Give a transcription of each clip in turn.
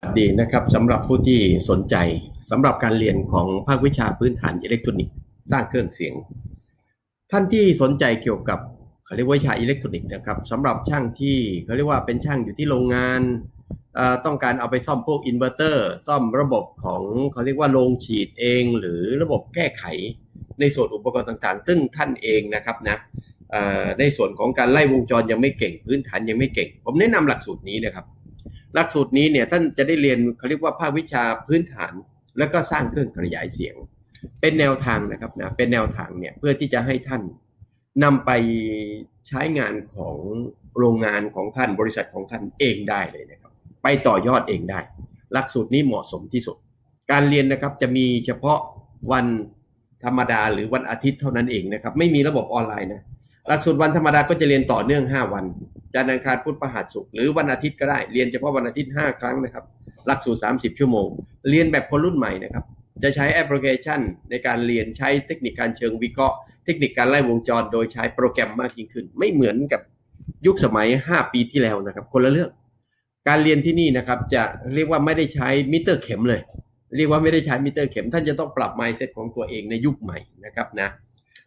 สวัสดีนะครับสำหรับผู้ที่สนใจสำหรับการเรียนของภาควิชาพื้นฐานอิเล็กทรอนิกส์สร้างเครื่องเสียง ท่านที่สนใจเกี่ยวกับเขาเรียกว่าวิชาอิเล็กทรอนิกส์นะครับสำหรับช่างที่เขาเรียกว่าเป็นช่างอยู่ที่โรงงานต้องการเอาไปซ่อมพวกอินเวอร์เตอร์ซ่อมระบบของเขาเรียกว่าโรงฉีดเอง หรือระบบแก้ไขในส่วนอุปกรณ์ต่างๆ ซึ่งท่านเองนะครับนะในส่วนของการไล่วงจรยังไม่เก่ง พื้นฐานยังไม่เก่ง ผมแนะนำหลักสูตรนี้นะครับ หลักสูตรนี้เนี่ยท่านจะได้เรียนเขาเรียกว่าภาควิชาพื้นฐาน แล้วก็สร้างเครื่องขยายเสียง เป็นแนวทางนะครับนะเป็นแนวทางเนี่ยเพื่อที่จะให้ท่านนำไปใช้งานของโรงงานของท่านบริษัทของท่านเองได้เลยนะครับ ไปต่อยอดเองได้ หลักสูตรนี้เหมาะสมที่สุด การเรียนนะครับจะมีเฉพาะวันธรรมดาหรือวันอาทิตย์เท่านั้นเองนะครับ ไม่มีระบบออนไลน์นะหลักสูตรวันธรรมดาก็จะเรียนต่อเนื่อง 5 วัน จันทร์อังคารพุธพฤหัสศุกร์หรือวันอาทิตย์ก็ได้เรียนเฉพาะวันอาทิตย์ 5 ครั้งนะครับ หลักสูตร 30 ชั่วโมง เรียนแบบคนรุ่นใหม่นะครับ จะใช้แอปพลิเคชันในการเรียนใช้เทคนิคการเชิงวิเคราะห์ เทคนิคการไล่วงจร โดยใช้โปรแกรมมากยิ่งขึ้น ไม่เหมือนกับยุคสมัย 5 ปีที่แล้วนะครับ คนละเรื่อง การเรียนที่นี่นะครับจะเรียกว่าไม่ได้ใช้มิเตอร์เข็มเลย เรียกว่าไม่ได้ใช้มิเตอร์เข็ม ท่านจะต้องปรับ mindset ของตัวเองในยุคใหม่นะครับนะ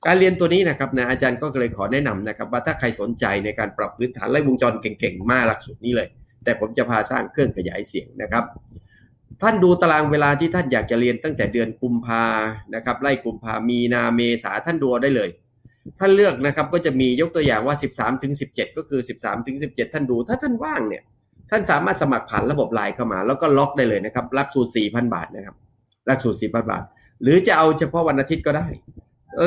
การเรียนตัวนี้นะครับนะอาจารย์ก็เลยขอแนะนำนะครับว่าถ้าใครสนใจในการปรับพื้นฐานไล่วงจรเก่งๆ มาหลักสูตรนี้เลย แต่ผมจะพาสร้างเครื่องขยายเสียงนะครับ ท่านดูตารางเวลาที่ท่านอยากจะเรียนตั้งแต่เดือนกุมภานะครับไล่กุมภามีนาเมษาท่านดูได้เลย ท่านเลือกนะครับก็จะมียกตัวอย่างว่า 13ถึง17 ก็คือ 13ถึง17 ท่านดูถ้าท่านว่างเนี่ยท่านสามารถสมัครผ่านระบบไลน์เข้ามา แล้วก็ล็อกได้เลยนะครับหลักสูตร4,000 บาทนะครับหลักสูตร4,000 บาท หรือจะเอาเฉพาะวันอาทิตย์ก็ได้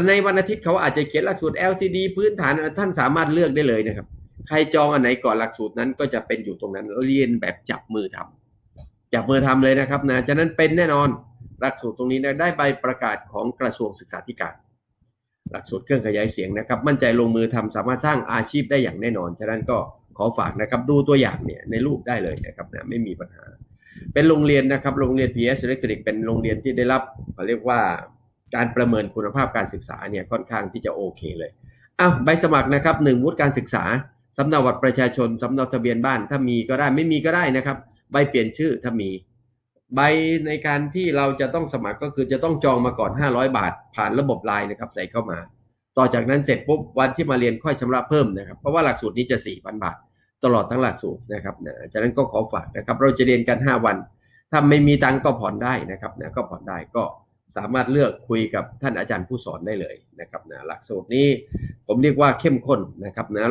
ในวันอาทิตย์เขาอาจจะเขียนหลักสูตร LCD พื้นฐานท่านสามารถเลือกได้เลยนะครับ ใครจองอันไหนก่อนหลักสูตรนั้นก็จะเป็นอยู่ตรงนั้นเรียนแบบจับมือทำจับมือทำเลยนะครับนะฉะนั้นเป็นแน่นอนหลักสูตรตรงนี้นะได้ใบประกาศของกระทรวงศึกษาธิการ หลักสูตรเครื่องขยายเสียงนะครับ มั่นใจลงมือทำสามารถสร้างอาชีพได้อย่างแน่นอน ฉะนั้นก็ขอฝากนะครับดูตัวอย่างเนี่ยในรูปได้เลยนะครับนะไม่มีปัญหา เป็นโรงเรียนนะครับโรงเรียน PS Electric เป็นโรงเรียนที่ได้รับเขาเรียกว่า การประเมินคุณภาพการศึกษาเนี่ยค่อนข้างที่จะโอเคเลยอ้าวใบสมัครนะครับหนึ่งวุฒิการศึกษาสำเนาบัตรประชาชนสำเนาทะเบียนบ้านถ้ามีก็ได้ไม่มีก็ได้นะครับ ใบเปลี่ยนชื่อถ้ามี ใบในการที่เราจะต้องสมัครก็คือจะต้องจองมาก่อน 500 บาท ผ่านระบบไลน์นะครับ ใส่เข้ามา ต่อจากนั้นเสร็จปุ๊บวันที่มาเรียนค่อยชำระเพิ่มนะครับ เพราะว่าหลักสูตรนี้จะ 4,000 บาท ตลอดทั้งหลักสูตรนะครับนะฉะนั้นก็ขอฝากนะครับ เราจะเรียนกัน 5 วัน ถ้าไม่มีตังก็ผ่อนได้นะครับนะก็ผ่อนได้ก็ สามารถเลือกคุยกับท่านอาจารย์ผู้สอนได้เลยนะครับนะหลักสูตรนี้ผมเรียกว่าเข้มข้นนะครับนะ